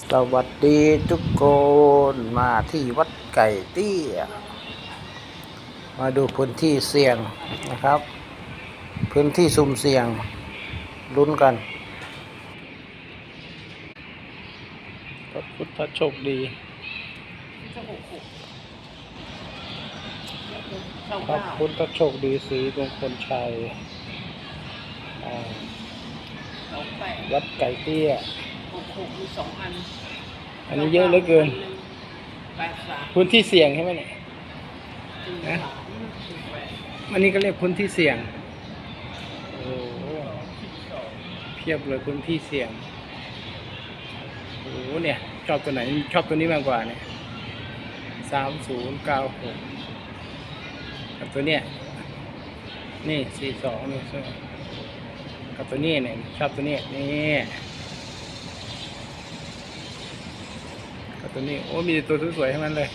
สวัสดีทุกคนมาที่วัดไก่เตี้ย มาดูพื้นที่เสี่ยงนะครับ พื้นที่สุ่มเสี่ยงลุ้นกันพระพุทธโชคดีพระพุทธโชคดีสีมงคลชัยวัดไก่เตี้ย หกหกมีสองอันอันนี้เยอะเหลือเกิน แปดสามพื้นที่เสี่ยงใช่ไหมเนี่ย สี่นะ สามสี่แปดอันนี้ก็เรียกพื้นที่เสี่ยง โอ้โหเพียบเลยพื้นที่เสี่ยง โอ้โหเนี่ย ชอบตัวไหน ชอบตัวนี้มากกว่าเนี่ยสามศูนย์เก้าหกกับตัวเนี้ย นี่สี่สองนี่กับตัวนี้เนี่ย ชอบตัวนี้นี่กับ ตัวนี้ โอ้มีตัวสวยๆทั้งนั้นเลย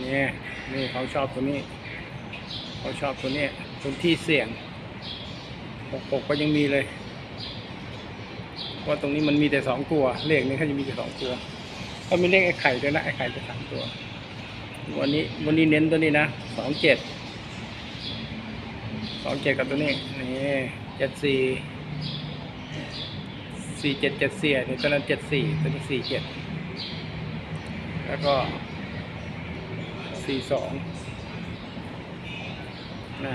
นี่นี่เขาชอบตัวนี้ เขาชอบตัวนี้พื้นที่เสี่ยงหกหกก็ยังมีเลยเพราะตรงนี้มันมีแต่สองตัว เลขนี้เขาจะมีแต่สองตัวเขามีเลขไอ้ไข่ด้วยนะไอ้ไข่จะสามตัว วันนี้วันนี้เน้นตัวนี้นะสองเจ็ดสองเจ็ดกับตัวนี้นี่เจ็ดสี่ สี่เจ็ดเจ็ดสี่นี่ตัวนั้นเจ็ดสี่ตัวนี้สี่เจ็ดแล้วก็สี่สองนะ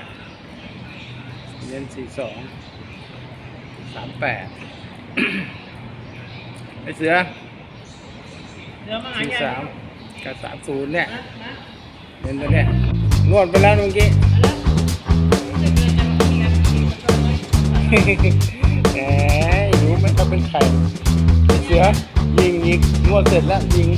เน้นสี่สองสามแปดไอเสือเดี๋ยวมาหาสี่ยายสามกับสามศูนย์เนี่ยนะนะเน้นตัวเนี้ยงวดไปแล้วเมื่อกี้แหมรู้ ไหมเขาเป็นใครไอเสือยิงยิงงวดเสร็จแล้วยิง